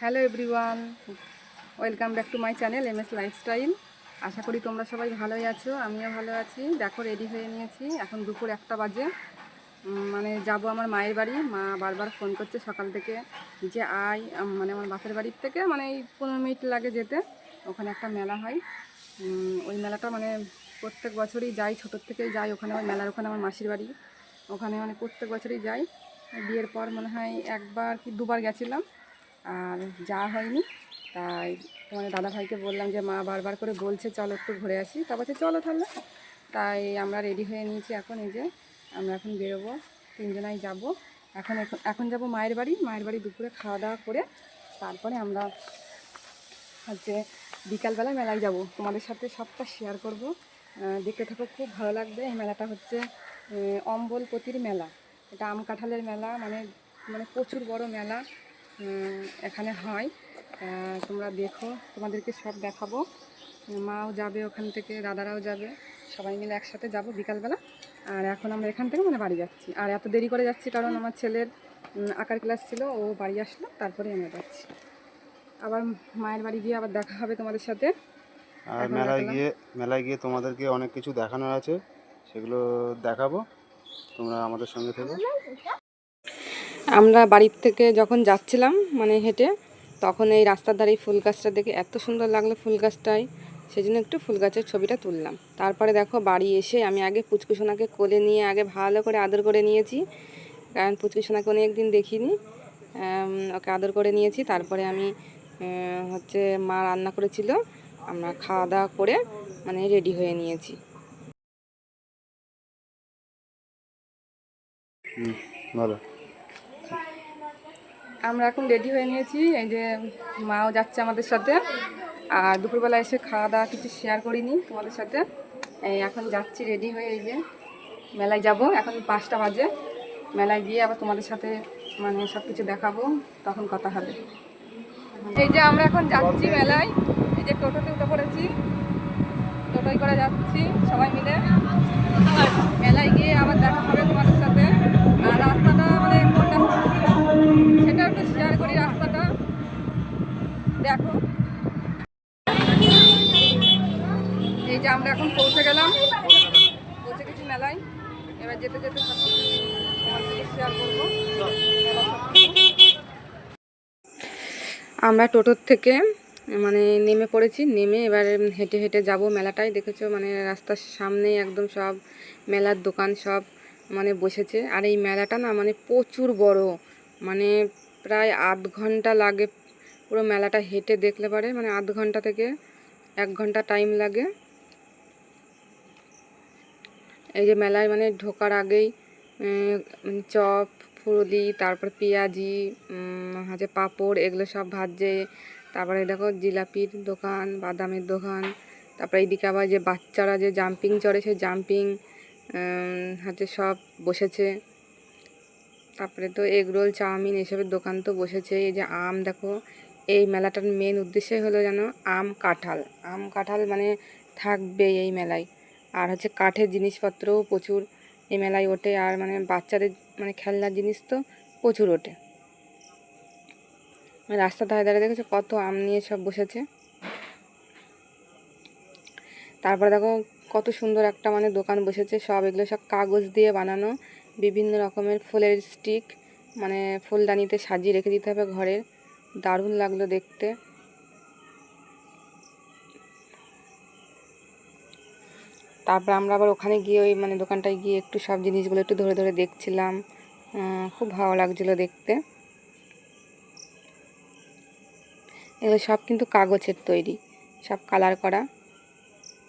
Hello everyone, welcome back to my channel M S lifestyle. আশা করি তোমরা সবাই ভালোই আছো, আমিও ভালো আছি। দেখো, রেডি হয়ে নিয়েছি। এখন দুপুর একটা বাজে। মানে যাব আমার মায়ের বাড়ি। মা বারবার ফোন করছে সকাল থেকে যে আয় মানে আমার বাপের বাড়ির থেকে মানে এই পনেরো মিনিট লাগে যেতে। ওখানে একটা মেলা হয়। ওই মেলাটা মানে প্রত্যেক বছরই যাই, ছোটোর থেকেই যাই। ওখানে ওই মেলার ওখানে আমার মাসির বাড়ি। ওখানে মানে প্রত্যেক বছরই যাই। বিয়ের পর মনে হয় একবার কি দুবার গেছিলাম। আর যাওয়া হয়নি, তাই তোমার দাদা ভাইকে বললাম যে মা বারবার করে বলছে, চলো একটু ঘুরে আসি। তা বলছে, চলো তাহলে। তাই আমরা রেডি হয়ে নিয়েছি এখন, এই যে আমরা এখন বেরোবো, তিনজনাই যাব। এখন এখন- যাব মায়ের বাড়ি মায়ের বাড়ি দুপুরে খাওয়া দাওয়া করে তারপরে আমরা হচ্ছে বিকালবেলা মেলায় যাব। তোমাদের সাথে সবটা শেয়ার করব। দেখতে থাকো, খুব ভালো লাগবে। এই মেলাটা হচ্ছে অম্বলপতির মেলা। এটা আম কাঁঠালের মেলা মানে মানে প্রচুর বড় মেলা। এখানে হয়। তোমরা দেখো তোমাদেরকে সব দেখাবো। মাও যাবে ওখান থেকে দাদারাও যাবে। সবাই মিলে একসাথে যাব বিকালবেলা। আর এখন আমরা এখান থেকে মানে বাড়ি যাচ্ছি। আর এত দেরি করে যাচ্ছি কারণ আমার ছেলের আঁকার ক্লাস ছিল ও বাড়ি আসলো তারপরে আমরা যাচ্ছি। আবার মায়ের বাড়ি গিয়ে আবার দেখা হবে তোমাদের সাথে। আর মেলায় গিয়ে মেলায় গিয়ে তোমাদেরকে অনেক কিছু দেখানোর আছে। সেগুলো দেখাবো। তোমরা আমাদের সঙ্গে থেকো। আমরা বাড়ির থেকে যখন যাচ্ছিলাম মানে হেঁটে, তখন এই রাস্তার ধারে ফুল গাছটা দেখে এত সুন্দর লাগল ফুল গাছটায়। সেই জন্য একটু ফুল গাছের ছবিটা তুললাম। তারপরে দেখো বাড়ি এসে আমি আগে পুচকুসোনাকে কোলে নিয়ে, আগে ভালো করে আদর করে নিয়েছি। কারণ পুচকুসোনাকে অনেক দিন দেখিনি। ওকে আদর করে নিয়েছি। তারপরে আমি হচ্ছে মা রান্না করেছিল। আমরা খাওয়া দাওয়া করে মানে রেডি হয়ে নিয়েছি। বলো আমরা এখন রেডি হয়ে নিয়েছি। এই যে মাও যাচ্ছে আমাদের সাথে। আর দুপুরবেলা এসে খাওয়া দাওয়া কিছু শেয়ার করিনি তোমাদের সাথে। এই এখন যাচ্ছি রেডি হয়ে এই যে মেলায় যাব। এখন পাঁচটা বাজে। মেলায় গিয়ে আবার তোমাদের সাথে মানে সব কিছু দেখাবো। তখন কথা হবে। এই যে আমরা এখন যাচ্ছি মেলায়। এই যে টোটোতে উঠে পড়েছি। টোটোই করে যাচ্ছি সবাই মিলে। মেলায় গিয়ে আবার দেখা হবে তোমাদের দেখো। এই যে আমরা এখন পৌঁছে গেলাম। পৌঁছে গেছি মেলায়। এবার যেতে যেতে। আমরা টোটোর থেকে মানে নেমে পড়েছি। নেমে এবার হেঁটে হেঁটে যাব মেলাটায়। দেখেছ মানে রাস্তার সামনে একদম সব মেলার দোকান সব মানে বসেছে। আর এই মেলাটা না মানে প্রচুর বড়। মানে প্রায় আধ ঘণ্টা লাগে পুরো মেলাটা হেঁটে দেখলে পারে মানে আধ ঘণ্টা থেকে এক ঘণ্টা টাইম লাগে। এই যে মেলায় মানে ঢোকার আগেই চপ, ফুরুলি, তারপর পেঁয়াজি হচ্ছে পাঁপড়, এগুলো সব ভাজছে। তারপরে দেখো জিলাপির দোকান, বাদামের দোকান, তারপরে এইদিকে আবার যে বাচ্চারা যে জাম্পিং চড়ে সে জাম্পিং হচ্ছে সব বসেছে। তারপরে তো এগরোল চাউমিন, এসবের দোকান তো বসেছে। এই যে আম দেখো এই মেলাটার মেন উদ্দেশ্যই হলো যেন আম কাঁঠাল। আম কাঁঠাল মানে থাকবে এই মেলায়। আর হচ্ছে কাঠের জিনিসপত্রও প্রচুর এই মেলায় ওঠে। আর মানে বাচ্চাদের মানে খেলনার জিনিস তো প্রচুর ওঠে। রাস্তার ধারে ধারে দেখেছ কত আম নিয়ে সব বসেছে? তারপরে দেখো কত সুন্দর একটা মানে দোকান বসেছে। সব এগুলো সব কাগজ দিয়ে বানানো। বিভিন্ন রকমের ফুলের স্টিক মানে ফুলদানিতে সাজিয়ে রেখে দিতে হবে ঘরের। দারুণ লাগল দেখতে। তারপর আমরা আবার ওখানে গিয়ে ওই মানে দোকানটায় গিয়ে একটু সব জিনিসগুলো একটু ধরে ধরে দেখছিলাম। খুব ভালো লাগছিল দেখতে। এগুলো সব কিন্তু কাগজের তৈরি, সব কালার করা।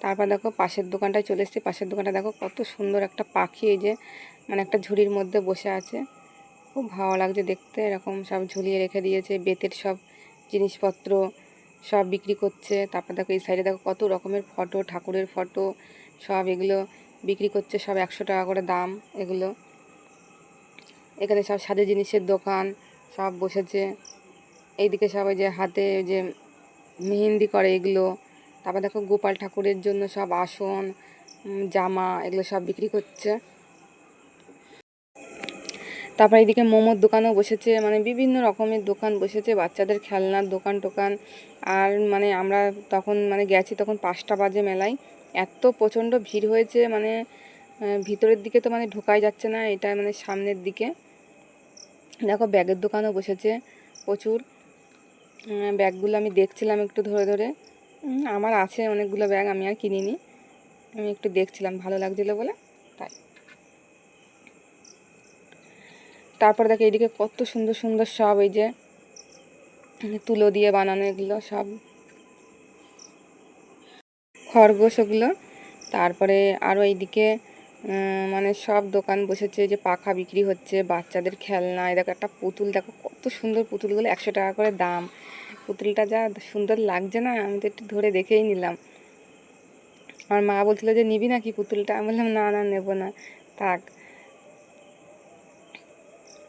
তারপর দেখো পাশের দোকানটায় চলে এসেছি, পাশের দোকানটা দেখো কত সুন্দর একটা পাখি এই যে মানে একটা ঝুড়ির মধ্যে বসে আছে। খুব ভালো লাগছে দেখতে। এরকম সব ঝুলিয়ে রেখে দিয়েছে, বেতের সব জিনিসপত্র সব বিক্রি করছে। তারপর দেখো এই সাইডে দেখো কত রকমের ফটো, ঠাকুরের ফটো, সব এগুলো বিক্রি করছে, সব একশো টাকা করে দাম এগুলো। এখানে সব সাজে জিনিসের দোকান সব বসেছে। এইদিকে সবাই যে হাতে যে মেহেন্দি করে এগুলো। তারপর দেখো গোপাল ঠাকুরের জন্য সব আসন জামা এগুলো সব বিক্রি করছে। তারপর এদিকে মোমোর দোকানও বসেছে মানে বিভিন্ন রকমের দোকান বসেছে, বাচ্চাদের খেলনার দোকান টোকান। আর মানে আমরা তখন মানে গেছি তখন পাঁচটা বাজে মেলায়। এত প্রচণ্ড ভিড় হয়েছে মানে ভিতরের দিকে তো মানে ঢোকাই যাচ্ছে না, এটা মানে সামনের দিকে। দেখো ব্যাগের দোকানও বসেছে প্রচুর। ব্যাগগুলো আমি দেখছিলাম একটু ধরে ধরে। আমার আছে অনেকগুলো ব্যাগ, আমি আর কিনিনি। আমি একটু দেখছিলাম, ভালো লাগছিল বলে। তারপর দেখো এইদিকে কত সুন্দর সুন্দর সব এই যে মানে তুলো দিয়ে বানানো এগুলো সব। খরগোশ ওগুলো। তারপরে আরও এইদিকে মানে সব দোকান বসেছে যে পাখা বিক্রি হচ্ছে, বাচ্চাদের খেলনা। এই দেখো একটা পুতুল, দেখো কত সুন্দর পুতুলগুলো একশো টাকা করে দাম। পুতুলটা যা সুন্দর লাগছে না, আমি তো একটু ধরে দেখেই নিলাম। আমার মা বলছিল যে, নিবি নাকি পুতুলটা? আমি বললাম, না না, নেব না। থাক।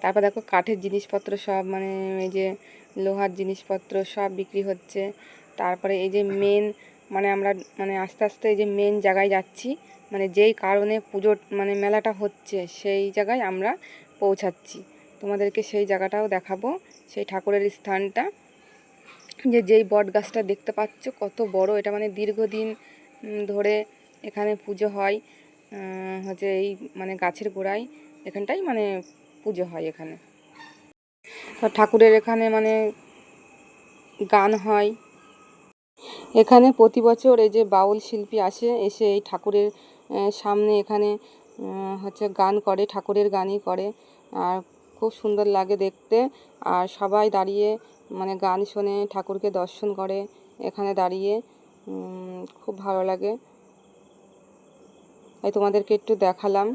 তারপর দেখো কাঠের জিনিসপত্র সব মানে এই যে লোহার জিনিসপত্র সব বিক্রি হচ্ছে। তারপরে এই যে মেন মানে আমরা মানে আস্তে আস্তে এই যে মেন জায়গায় যাচ্ছি মানে যেই কারণে পুজোর মানে মেলাটা হচ্ছে সেই জায়গায় আমরা পৌঁছাচ্ছি। তোমাদেরকে সেই জায়গাটাও দেখাবো, সেই ঠাকুরের স্থানটা। যে যেই বট গাছটা দেখতে পাচ্ছ, কত বড়, এটা মানে দীর্ঘদিন ধরে এখানে পুজো হয়। হচ্ছে এই মানে গাছের গোড়ায়, এখানটাই মানে পুজো হয় এখানে। ঠাকুরের এখানে মানে গান হয়। এখানে প্রতি বছর এই যে বাউল শিল্পী আসে, এসে এই ঠাকুরের সামনে এখানে হচ্ছে গান করে, ঠাকুরের গানই করে। আর খুব সুন্দর লাগে দেখতে। আর সবাই দাঁড়িয়ে মানে গান শোনে, ঠাকুরকে দর্শন করে এখানে দাঁড়িয়ে। খুব ভালো লাগে। তাই তোমাদেরকে একটু দেখালাম।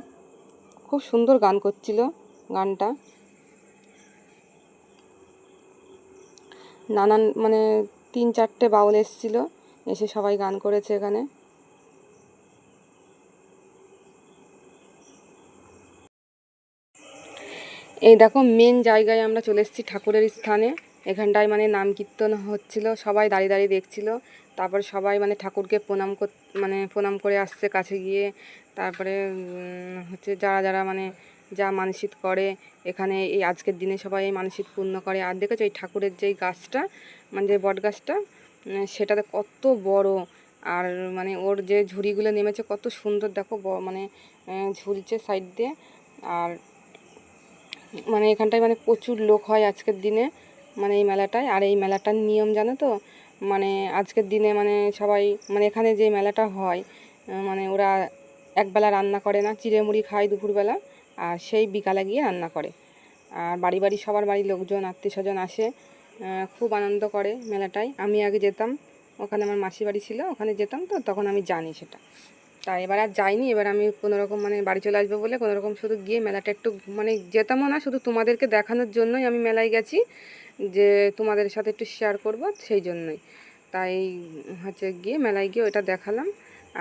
খুব সুন্দর গান করছিল। গানটা। নানান মানে তিন চারটে বাউল এসেছিল, এসে সবাই গান করেছে এখানে। এই দেখো মেন জায়গায় আমরা চলে এসেছি ঠাকুরের স্থানে। এখানটায় মানে নাম কীর্তন হচ্ছিল, সবাই দাঁড়িয়ে দাঁড়িয়ে দেখছিল। তারপর সবাই মানে ঠাকুরকে প্রণাম মানে প্রণাম করে আসছে কাছে গিয়ে। তারপরে হচ্ছে যারা যারা মানে যা মানসিক করে, এখানে এই আজকের দিনে সবাই এই মানসিক পূর্ণ করে। আর দেখেছ এই ঠাকুরের যেই গাছটা মানে যে বট গাছটা সেটাতে কত বড়। আর মানে ওর যে ঝুড়িগুলো নেমেছে কত সুন্দর, দেখো মানে ঝুলছে সাইড দিয়ে। আর মানে এখানটায় মানে প্রচুর লোক হয় আজকের দিনে মানে এই মেলাটায়। আর এই মেলাটার নিয়ম জানো তো? মানে আজকের দিনে মানে সবাই মানে এখানে যে মেলাটা হয় মানে ওরা একবেলা রান্না করে না চিড়ে মুড়ি খায় দুপুরবেলা। আর সেই বিকালে গিয়ে রান্না করে। আর বাড়ি বাড়ি সবার বাড়ির লোকজন, আত্মীয় স্বজন আসে খুব আনন্দ করে মেলাটায়। আমি আগে যেতাম, ওখানে আমার মাসি বাড়ি ছিল, ওখানে যেতাম তো, তখন আমি জানি সেটা। তাই এবার আর যাইনি, এবার আমি কোনো রকম মানে বাড়ি চলে আসব বলে কোনো রকম শুধু গিয়ে মেলাটা একটু মানে যেতামও না, শুধু তোমাদেরকে দেখানোর জন্যই আমি মেলায় গেছি, যে তোমাদের সাথে একটু শেয়ার করব, সেই জন্যই। তাই হচ্ছে গিয়ে মেলায় গিয়ে ওটা দেখালাম।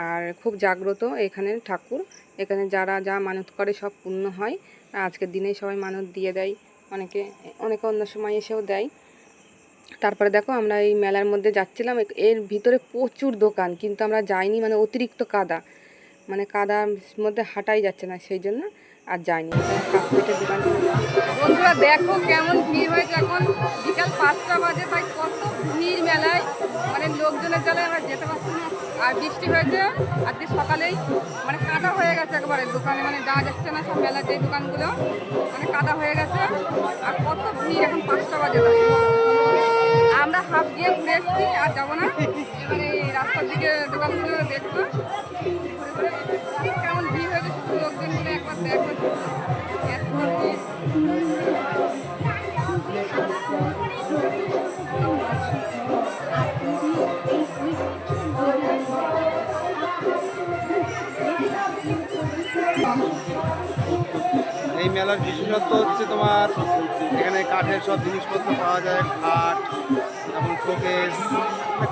আর খুব জাগ্রত এখানের ঠাকুর। এখানে যারা যা মানত করে সব পূর্ণ হয়। আজকের দিনেই সবাই মানত দিয়ে দেয়। অনেকে অনেকে অন্য সময় এসেও দেয়। তারপরে দেখো আমরা এই মেলার মধ্যে যাচ্ছিলাম। এর ভিতরে প্রচুর দোকান, কিন্তু আমরা যাইনি মানে অতিরিক্ত কাদা। মানে কাদার মধ্যে হাঁটাই যাচ্ছে না, সেই জন্য আর যাইনি। দোকান বন্ধুরা, দেখো কেমন ভিড় হয়েছে এখন। বিকাল পাঁচটা বাজে, তাই কত ভিড় মেলায়। মানে লোকজনের জলে আমরা যেতে পারছি না। আর বৃষ্টি হয়েছে, আজকে সকালেই মানে কাদা হয়ে গেছে একবারে। দোকানে মানে যা যাচ্ছে না সব মেলার যে দোকানগুলো মানে কাদা হয়ে গেছে। আর কত ভিড় এখন পাঁচটা বাজে। আমরা হাফ গিয়ে ঘুরে এসেছি, আর যাব না। এবারে মেলার বিশেষত্ব হচ্ছে তোমার, এখানে কাঠের সব জিনিসপত্র পাওয়া যায়, খাট যেমন শোকেস,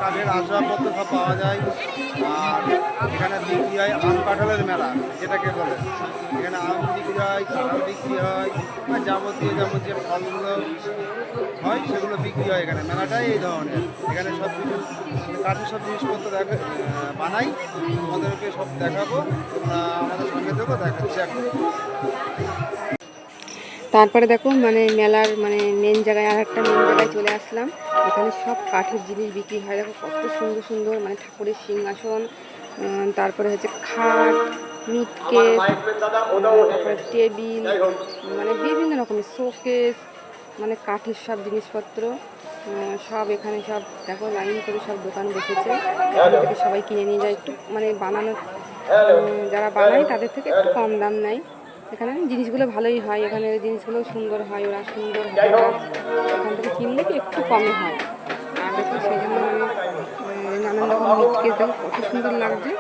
কাঠের আসবাবপত্র সব পাওয়া যায়। আর এখানে বিক্রি হয় আম কাঁঠালের মেলা, যেটাকে বলে। এখানে আম বিক্রি হয় কাঁঠাল বিক্রি হয়, আর যাবতীয় যেমন যে ফলগুলো হয়, সেগুলো বিক্রি হয় এখানে। মেলাটাই এই ধরনের। এখানে সব কাঠের সব জিনিসপত্র দেখা বানাই। তোমাদেরকে সব দেখাবো, তোমরা আমাদের সঙ্গে থেকেও দেখাচ্ছি এখন। তারপরে দেখো মানে মেলার মানে মেন জায়গায় আর একটা মেন জায়গায় চলে আসলাম। এখানে সব কাঠের জিনিস বিক্রি হয়। দেখো কত সুন্দর সুন্দর মানে ঠাকুরের সিংহাসন তারপরে হচ্ছে খাট মিটকেস তারপরে টেবিল মানে বিভিন্ন রকমের শোকেস মানে কাঠের সব জিনিসপত্র সব এখানে সব দেখো লাইন করে সব দোকান বসেছে। থেকে সবাই কিনে নিয়ে যায়। একটু মানে বানানো যারা বানায় তাদের থেকে একটু কম দাম নেয়। এখানে জিনিসগুলো ভালোই হয় এখানে জিনিসগুলো সুন্দর হয় ওরা সুন্দর এখান থেকে কিনলে কি একটু কমে হয়। আর সেই জন্য মানে নানান রকম দেখো কত সুন্দর লাগছে।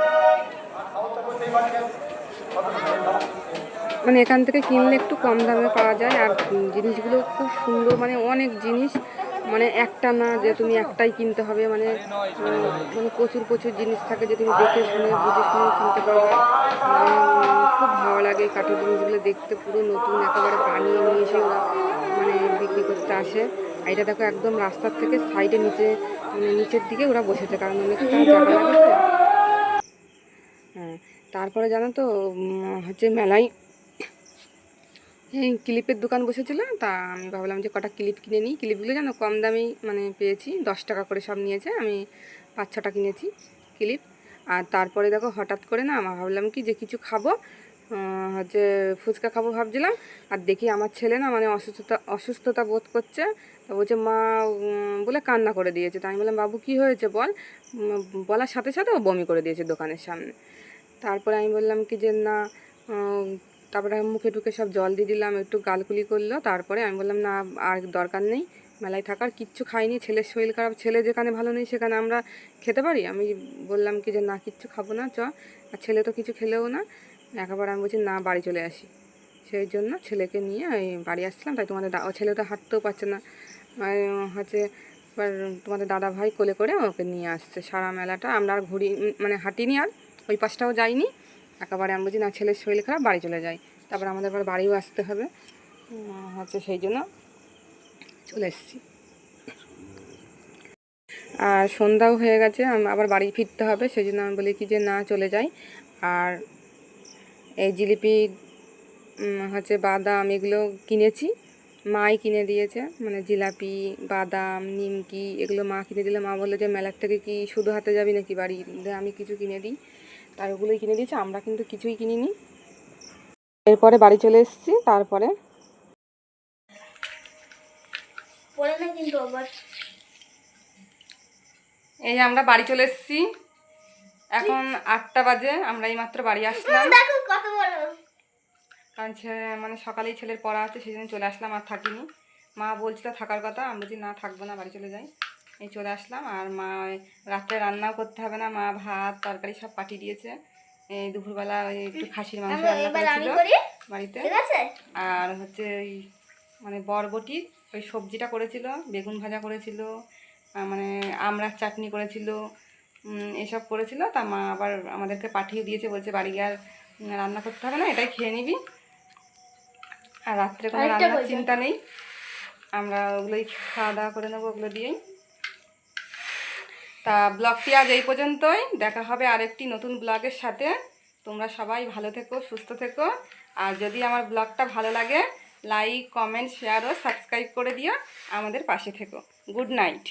মানে এখান থেকে কিনলে একটু কম দামে পাওয়া যায় আর জিনিসগুলো খুব সুন্দর মানে অনেক জিনিস মানে একটা না যে তুমি একটাই কিনতে হবে মানে মানে প্রচুর প্রচুর জিনিস থাকে যে তুমি দেখে শুনে, বুঝে শুনে কিনতে পারবে। খুব ভালো লাগে কাঠের জিনিসগুলো দেখতে, পুরো নতুন, একেবারে বানিয়ে নিয়ে এসে ওরা মানে বিক্রি করতে আসে। আর এটা দেখো একদম রাস্তার থেকে সাইডে নিচে মানে নিচের দিকে ওরা বসেছে, কারণ লাগে হ্যাঁ তারপরে জানো তো হচ্ছে মেলায় এই ক্লিপের দোকান বসেছিল তা আমি ভাবলাম যে কটা ক্লিপ কিনে নিই। ক্লিপগুলো যেন কম দামেই মানে পেয়েছি, দশ টাকা করে সব নিয়েছে, আমি পাঁচ ছটা কিনেছি ক্লিপ। আর তারপরে দেখো হঠাৎ করে না আমার ভাবলাম কি যে কিছু খাব হচ্ছে ফুচকা খাব ভাবছিলাম। আর দেখি আমার ছেলে না মানে অসুস্থতা অসুস্থতা বোধ করছে, তা বলছে, মা বলে কান্না করে দিয়েছে। তাই আমি বললাম, বাবু, কি হয়েছে বল? বলার সাথে সাথে ও বমি করে দিয়েছে দোকানের সামনে। তারপরে আমি বললাম কি যে, না তারপরে মুখে টুকে সব জল দিয়ে দিলাম, একটু গালকুলি করল। তারপরে আমি বললাম, না, আর দরকার নেই, মেলায় থাকার কিচ্ছু খাইনি, ছেলের শরীর খারাপ, ছেলে যেখানে ভালো নেই সেখানে আমরা খেতে পারি? আমি বললাম কি যে, না, কিচ্ছু খাব না, চ। আর ছেলে তো কিছু খেলেও না। একেবারে আমি বলছি, না, বাড়ি চলে আসি। সেই জন্য ছেলেকে নিয়ে বাড়ি আসছিলাম। তাই তোমাদের ছেলে তো হাঁটতেও পারছে না। হচ্ছে, এবার তোমাদের দাদা ভাই কোলে করে ওকে নিয়ে আসছে। সারা মেলাটা আমরা আর ঘুরি মানে হাঁটিনি আর, ওই পাশটাও যাইনি। একেবারে আমি বুঝি না ছেলের শরীর খারাপ, বাড়ি চলে যাই। তারপর আমাদের আবার বাড়িও আসতে হবে। হচ্ছে সেই জন্য চলে এসেছি। আর সন্ধ্যাও হয়ে গেছে আবার বাড়ি ফিরতে হবে। সেই জন্য আমি বলি কি যে না চলে যাই। আর এই জিলিপি হচ্ছে বাদাম এগুলো কিনেছি। মাই কিনে দিয়েছে মানে জিলাপি, বাদাম, নিমকি, এগুলো মা কিনে দিলে মা বলল যে, মেলার থেকে কি শুধু হাতে যাবি নাকি বাড়ি? আমি কিছু কিনে দিই। তাই ওগুলোই কিনে দিয়েছে আমরা কিন্তু কিছুই কিনিনি। এরপরে বাড়ি চলে এসেছি তারপরে এই আমরা বাড়ি চলে এসেছি এখন আটটা বাজে আমরা এই মাত্র বাড়ি আসলাম। কারণ ছে- মানে সকালেই ছেলের পড়া আছে সেই জন্য চলে আসলাম আর থাকিনি। মা বলছিল থাকার কথা আমি বলছি না থাকব না বাড়ি চলে যাই। এই চলে আসলাম। আর মা ওই রাত্রে রান্নাও করতে হবে না মা ভাত তরকারি সব পাঠিয়ে দিয়েছে। এই দুপুরবেলা ওই একটু খাসির মাংস আমি- রান্না করেছিল বাড়িতে। আর হচ্ছে ওই মানে বরবটি ওই সবজিটা করেছিল বেগুন ভাজা করেছিল মানে আমড়ার চাটনি করেছিল এসব করেছিল। তা মা আবার আমাদেরকে পাঠিয়ে দিয়েছে বলছে বাড়ি গিয়ে আর রান্না করতে হবে না এটাই খেয়ে নিবি। আর রাত্রে কোনো রান্নার চিন্তা নেই। আমরা ওগুলোই খাওয়া দাওয়া করে নেব ওগুলো দিয়েই। তা ব্লগটি আজ এই পর্যন্তই। দেখা হবে আরেকটি নতুন ব্লগের সাথে। তোমরা সবাই ভালো থেকো, সুস্থ থেকো। আর যদি আমার ব্লগটা ভালো লাগে লাইক কমেন্ট শেয়ার ও সাবস্ক্রাইব করে দিও। আমাদের পাশে থেকো। Good night.